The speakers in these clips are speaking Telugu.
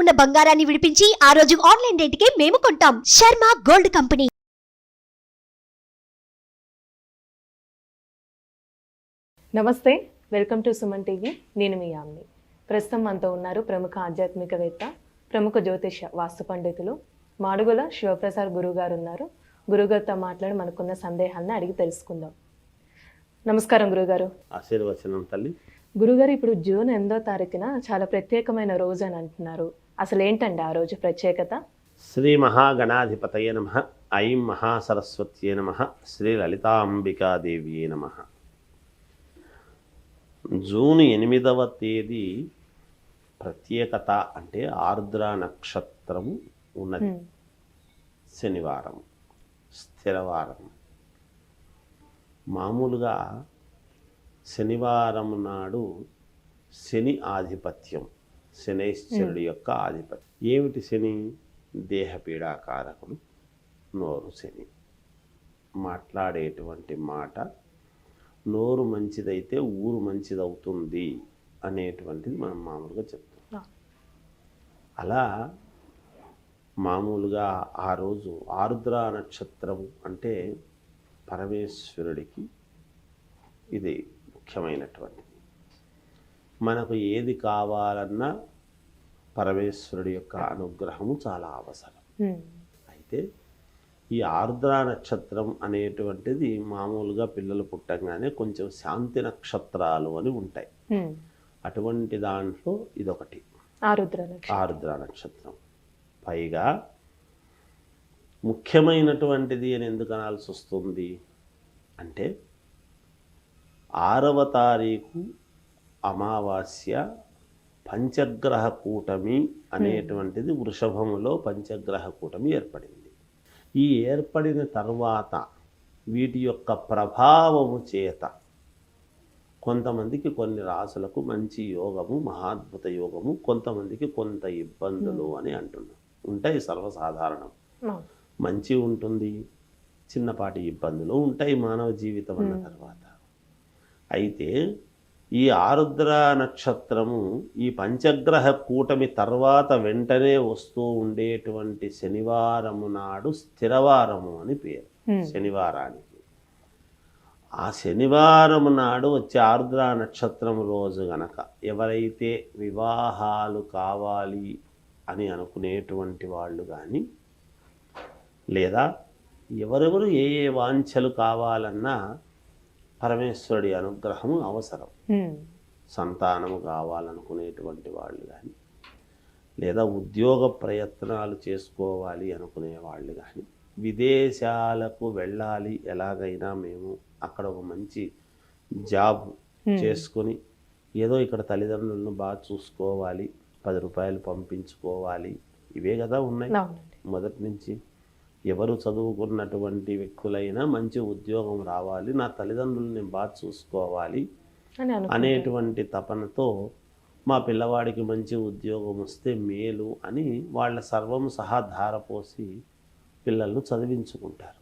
ఉన్న బంగారాన్ని విడిపించి ఆ రోజు ఆన్లైన్ రేటుకే మేము కొంటాం. Sharma gold company. నమస్తే వెల్కమ్ టు సుమన్ టీవీ. నేను మీ యామ్ని. ప్రస్తుతం మనతో ఉన్నారు ప్రముఖ ఆధ్యాత్మికవేత్త ప్రముఖ జ్యోతిష వాస్తు పండితులు మాడుగుల శివప్రసాద్ గురువు గారు ఉన్నారు గురుగారితో మాట్లాడి మనకున్న సందేహాలను అడిగి తెలుసుకుందాం. నమస్కారం గురుగారు. ఆశీర్వచనం తల్లి. గురుగారు ఇప్పుడు జూన్ ఎనిమిదో తారీఖున చాలా ప్రత్యేకమైన రోజు అని అంటున్నారు. అసలు ఏంటండి ఆ రోజు ప్రత్యేకత? శ్రీ మహాగణాధిపతయ నమ ఐం మహాసరస్వత్యే నమ శ్రీ లలితాంబికాదేవియే నమ. జూన్ ఎనిమిదవ తేదీ ప్రత్యేకత అంటే ఆర్ద్ర నక్షత్రము ఉన్నది. శనివారం స్థిరవారం. మామూలుగా శనివారం నాడు శని ఆధిపత్యం. శనైశ్వరుడి యొక్క ఆధిపత్యం. ఏమిటి శని? దేహపీడాకారకం నోరు శని. మాట్లాడేటువంటి మాట నోరు మంచిదైతే ఊరు మంచిదవుతుంది అనేటువంటిది మనం మామూలుగా చెప్తాం అలా మామూలుగా ఆ రోజు ఆరుద్ర నక్షత్రం అంటే పరమేశ్వరుడికి ఇది ముఖ్యమైనటువంటిది. మనకు ఏది కావాలన్నా పరమేశ్వరుడి యొక్క అనుగ్రహము చాలా అవసరం. అయితే ఈ ఆర్ద్ర నక్షత్రం అనేటువంటిది మామూలుగా పిల్లలు పుట్టంగానే కొంచెం శాంతి నక్షత్రాలు అని ఉంటాయి. అటువంటి దాంట్లో ఇదొకటి. ఆరుద్ర నక్షత్రం. పైగా ముఖ్యమైనటువంటిది అని ఎందుకు అనాల్సి వస్తుంది? అంటే ఆరవ తారీఖు అమావాస్య పంచగ్రహ కూటమి అనేటువంటిది వృషభములో పంచగ్రహ కూటమి ఏర్పడింది. ఈ ఏర్పడిన తర్వాత వీటి యొక్క ప్రభావము చేత కొంతమందికి కొన్ని రాసులకు మంచి యోగము మహాద్భుత యోగము కొంతమందికి కొంత ఇబ్బందులు అని అంటున్నాం. ఉంటాయి సర్వసాధారణం. మంచి ఉంటుంది చిన్నపాటి ఇబ్బందులు ఉంటాయి మానవ జీవితం అన్న తర్వాత. అయితే ఈ ఆరుద్ర నక్షత్రము ఈ పంచగ్రహ కూటమి తర్వాత వెంటనే వస్తూ ఉండేటువంటి శనివారము నాడు స్థిరవారము అని పేరు. శనివారానికి ఆ శనివారం నాడు వచ్చే ఆర్ద్ర నక్షత్రం రోజు గనక ఎవరైతే వివాహాలు కావాలి అని అనుకునేటువంటి వాళ్ళు కానీ లేదా ఎవరెవరు ఏ ఏ వాంఛలు కావాలన్నా పరమేశ్వరుడి అనుగ్రహము అవసరం. సంతానము కావాలనుకునేటువంటి వాళ్ళు కానీ లేదా ఉద్యోగ ప్రయత్నాలు చేసుకోవాలి అనుకునే వాళ్ళు కానీ విదేశాలకు వెళ్ళాలి ఎలాగైనా మేము అక్కడ ఒక మంచి జాబ్. చేసుకొని ఏదో ఇక్కడ తల్లిదండ్రులను బాగా చూసుకోవాలి పది రూపాయలు పంపించుకోవాలి ఇవే కదా ఉన్నాయి మొదటి నుంచి ఎవరు చదువుకున్నటువంటి వ్యక్తులైనా మంచి ఉద్యోగం రావాలి నా తల్లిదండ్రులను నేను బాగా చూసుకోవాలి. అనేటువంటి తపనతో మా పిల్లవాడికి మంచి ఉద్యోగం వస్తే మేలు అని వాళ్ళ సర్వం సహా ధారపోసి పిల్లలను చదివించుకుంటారు.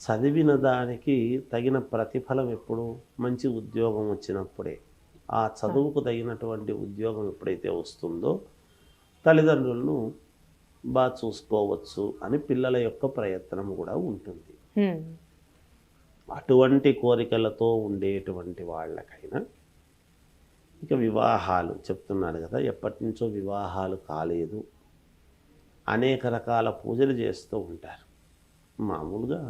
చదివిన దానికి తగిన ప్రతిఫలం ఎప్పుడు మంచి ఉద్యోగం వచ్చినప్పుడే ఆ చదువుకు తగినటువంటి ఉద్యోగం ఎప్పుడైతే వస్తుందో తల్లిదండ్రులను బాగా చూసుకోవచ్చు అని పిల్లల యొక్క ప్రయత్నం కూడా ఉంటుంది. అటువంటి కోరికలతో ఉండేటువంటి వాళ్ళకైనా ఇక వివాహాలు చెప్తున్నాడు కదా ఎప్పటి నుంచో వివాహాలు కాలేదు అనేక రకాల పూజలు చేస్తూ ఉంటారు మామూలుగా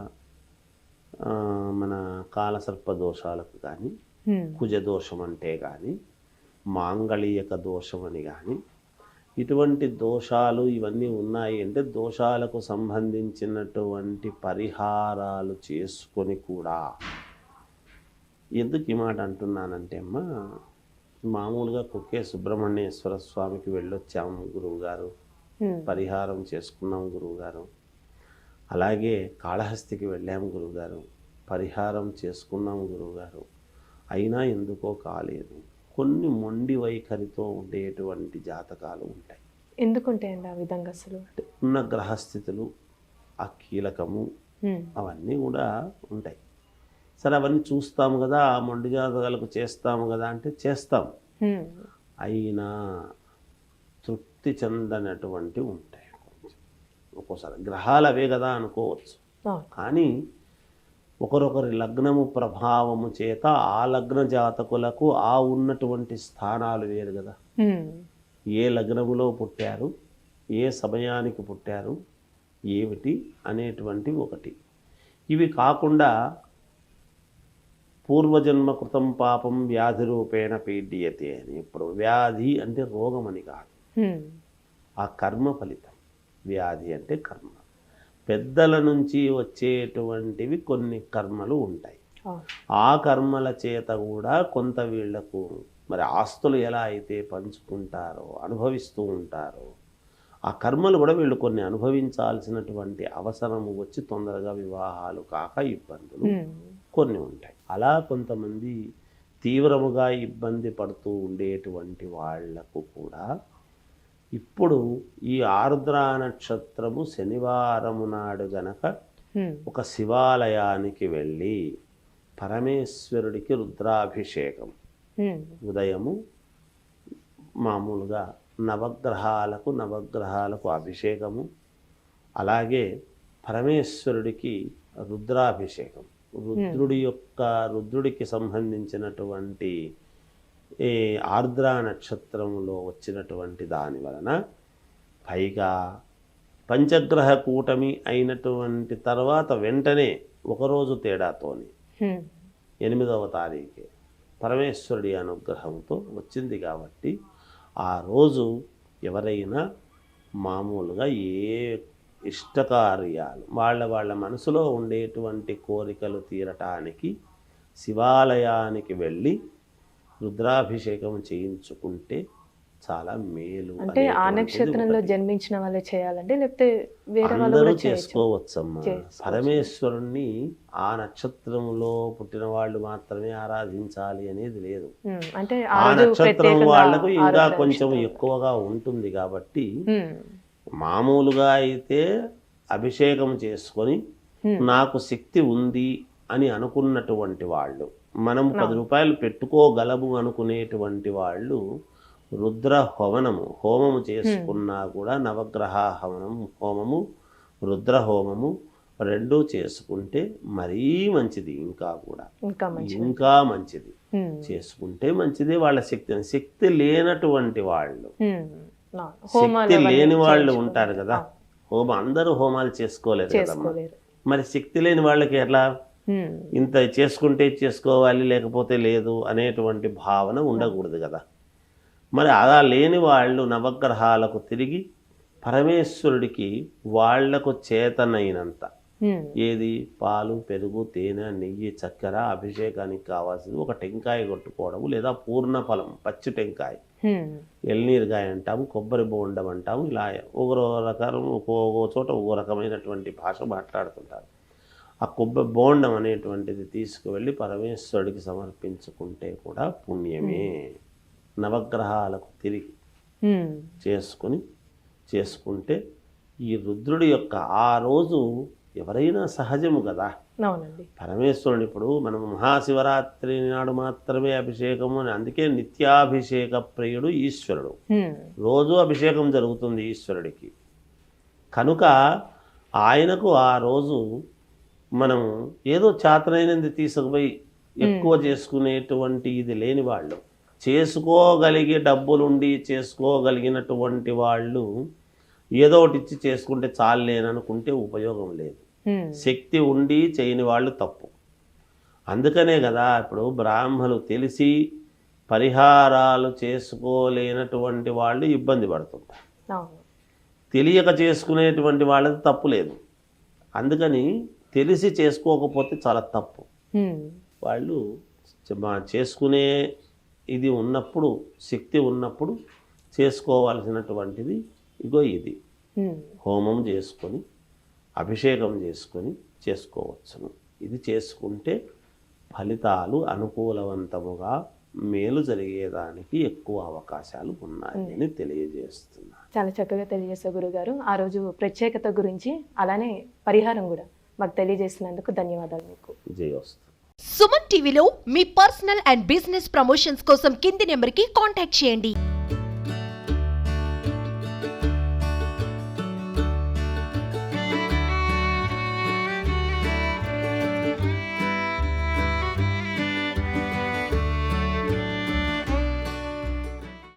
మన కాలసర్ప దోషాలకు కానీ హ్మ్. కుజ దోషం అంటే కానీ మాంగళీయక దోషం అని కానీ ఇటువంటి దోషాలు ఇవన్నీ ఉన్నాయి అంటే దోషాలకు సంబంధించినటువంటి పరిహారాలు చేసుకొని కూడా. ఎందుకు ఈ మాట అంటున్నానంటే అమ్మా మామూలుగా కుక్కే సుబ్రహ్మణ్యేశ్వర స్వామికి వెళ్ళొచ్చాము గురువుగారు. పరిహారం చేసుకున్నాం గురువుగారు. అలాగే కాళహస్తికి వెళ్ళాము గురువుగారు. పరిహారం చేసుకున్నాం గురువుగారు. అయినా ఎందుకో కాలేదు. కొన్ని మొండి వైఖరితో ఉండేటువంటి జాతకాలు ఉంటాయి. ఎందుకుంటాయండి ఆ విధంగా అసలు? ఉన్న గ్రహస్థితులు ఆ కీలకము. అవన్నీ కూడా ఉంటాయి. సరే అవన్నీ చూస్తాము కదా ఆ మొండి జాతకాలకు చేస్తాము కదా అంటే చేస్తాం. అయినా తృప్తి చెందనటువంటి ఉంటాయి. ఒక్కోసారి గ్రహాలు అవే కదా అనుకోవచ్చు. కానీ ఒకరొకరి లగ్నము ప్రభావము చేత ఆ లగ్న జాతకులకు ఆ ఉన్నటువంటి స్థానాలు వేరు కదా. ఏ లగ్నములో పుట్టారు ఏ సమయానికి పుట్టారు ఏమిటి అనేటువంటి ఒకటి. ఇవి కాకుండా పూర్వజన్మ కృతం పాపం వ్యాధి రూపేణ పీడ్యతే అని ఇప్పుడు వ్యాధి అంటే రోగం అని కాదు ఆ కర్మ ఫలితం. వ్యాధి అంటే కర్మ. పెద్దల నుంచి వచ్చేటువంటివి కొన్ని కర్మలు ఉంటాయి. ఆ కర్మల చేత కూడా కొంత వీళ్ళకు మరి ఆస్తులు ఎలా అయితే పంచుకుంటారో అనుభవిస్తూ ఉంటారో ఆ కర్మలు కూడా వీళ్ళు కొన్ని అనుభవించాల్సినటువంటి అవసరము వచ్చి తొందరగా వివాహాలు కాక ఇబ్బందులు కొన్ని ఉంటాయి. అలా కొంతమంది తీవ్రముగా ఇబ్బంది పడుతూ ఉండేటువంటి వాళ్ళకు కూడా ఇప్పుడు ఈ ఆర్ద్ర నక్షత్రము శనివారము నాడు గనక ఒక శివాలయానికి వెళ్ళి పరమేశ్వరుడికి రుద్రాభిషేకం. ఉదయము మామూలుగా నవగ్రహాలకు నవగ్రహాలకు అభిషేకము అలాగే పరమేశ్వరుడికి రుద్రాభిషేకం. రుద్రుడి యొక్క రుద్రుడికి సంబంధించినటువంటి ఈ ఆర్ద్ర నక్షత్రంలో వచ్చినటువంటి దాని వలన పైగా పంచగ్రహ కూటమి అయినటువంటి తర్వాత వెంటనే ఒకరోజు తేడాతోని ఎనిమిదవ తారీఖే పరమేశ్వరుడి అనుగ్రహంతో వచ్చింది కాబట్టి ఆ రోజు ఎవరైనా మామూలుగా ఏ ఇష్టకార్యాలు వాళ్ళ వాళ్ళ మనసులో ఉండేటువంటి కోరికలు తీరటానికి శివాలయానికి వెళ్ళి రుద్రాభిషేకం చేయించుకుంటే చాలా మేలు అంటే ఆ నక్షత్రంలో. జన్మించిన వాళ్ళే చేయాలండి లేకపోతే వేరే వాళ్ళు చేసుకోవచ్చమ్మా చేసుకోవచ్చు. పరమేశ్వరుణ్ణి ఆ నక్షత్రంలో పుట్టిన వాళ్ళు మాత్రమే ఆరాధించాలి అనేది లేదు అంటే ఆ నక్షత్రం వాళ్ళకు ఇంకా కొంచెం. ఎక్కువగా ఉంటుంది కాబట్టి మామూలుగా అయితే అభిషేకం చేసుకొని. నాకు శక్తి ఉంది అని అనుకున్నటువంటి వాళ్ళు మనం పది రూపాయలు పెట్టుకోగలము అనుకునేటువంటి వాళ్ళు రుద్ర హవనము హోమము చేసుకున్నా కూడా నవగ్రహ హవనం హోమము రుద్ర హోమము రెండూ చేసుకుంటే మరీ మంచిది ఇంకా కూడా. ఇంకా మంచి ఇంకా మంచిది. ఉమ్, చేసుకుంటే మంచిదే వాళ్ళ శక్తి. శక్తి లేనటువంటి వాళ్ళు. హోమాలు శక్తి లేని వాళ్ళు. ఉంటారు కదా. హోమం అందరూ హోమాలు చేసుకోలేరు కదమ్మా. మరి శక్తి లేని వాళ్ళకి ఎట్లా? ఇంత చేసుకుంటే చేసుకోవాలి లేకపోతే లేదు అనేటువంటి భావన ఉండకూడదు కదా. మరి అలా లేని వాళ్ళు నవగ్రహాలకు తిరిగి పరమేశ్వరుడికి వాళ్ళకు చేతనైనంత ఏది? పాలు పెరుగు తేనె నెయ్యి చక్కెర అభిషేకానికి కావాల్సింది ఒక టెంకాయ కొట్టుకోవడం లేదా పూర్ణ ఫలం పచ్చి టెంకాయ. ఎల్నీరుగాయ అంటాము కొబ్బరి బోండం అంటాము ఇలా ఒక్కో రకం ఒక్కో చోట ఒక్కో రకమైనటువంటి భాష మాట్లాడుతుంటారు. ఆ కొబ్బరి బోండం అనేటువంటిది తీసుకువెళ్ళి పరమేశ్వరుడికి సమర్పించుకుంటే కూడా పుణ్యమే. నవగ్రహాలకు తిరిగి ఉమ్, చేసుకుని చేసుకుంటే ఈ రుద్రుడి యొక్క ఆ రోజు ఎవరైనా సహజము కదా. అవునండి. పరమేశ్వరుని ఇప్పుడు మనం మహాశివరాత్రి నాడు మాత్రమే అభిషేకము అని అందుకే నిత్యాభిషేక ప్రియుడు ఈశ్వరుడు. ఉమ్, రోజు అభిషేకం జరుగుతుంది ఈశ్వరుడికి. కనుక ఆయనకు ఆ రోజు మనం ఏదో చేతనైనది తీసుకుపోయి ఎక్కువ చేసుకునేటువంటి ఇది లేని వాళ్ళు చేసుకోగలిగే డబ్బులుండి చేసుకోగలిగినటువంటి వాళ్ళు ఏదో ఒకటి ఇచ్చి చేసుకుంటే చాలేననుకుంటే ఉపయోగం లేదు. శక్తి ఉండి చేయని వాళ్ళు తప్పు. అందుకనే కదా ఇప్పుడు బ్రాహ్మలు తెలిసి పరిహారాలు చేసుకోలేనటువంటి వాళ్ళు ఇబ్బంది పడుతుంటారు. తెలియక చేసుకునేటువంటి వాళ్ళది తప్పు లేదు. అందుకని తెలిసి చేసుకోకపోతే చాలా తప్పు. వాళ్ళు చేసుకునే ఇది ఉన్నప్పుడు శక్తి ఉన్నప్పుడు చేసుకోవాల్సినటువంటిది ఇగో ఇది. హోమం. చేసుకొని అభిషేకం చేసుకొని చేసుకోవచ్చును. ఇది చేసుకుంటే ఫలితాలు అనుకూలవంతముగా మేలు జరిగేదానికి ఎక్కువ అవకాశాలు ఉన్నాయని తెలియజేస్తున్నా. చాలా చక్కగా తెలియజేశారు గురుగారు. ఆ రోజు ప్రత్యేకత గురించి అలానే పరిహారం కూడా మాకు తెలియజేసినందుకు ధన్యవాదాలు మీకు. సుమన్ టీవీలో మీ పర్సనల్ అండ్ బిజినెస్ ప్రమోషన్స్ కోసం కింది నెంబర్కి కాంటాక్ట్ చేయండి.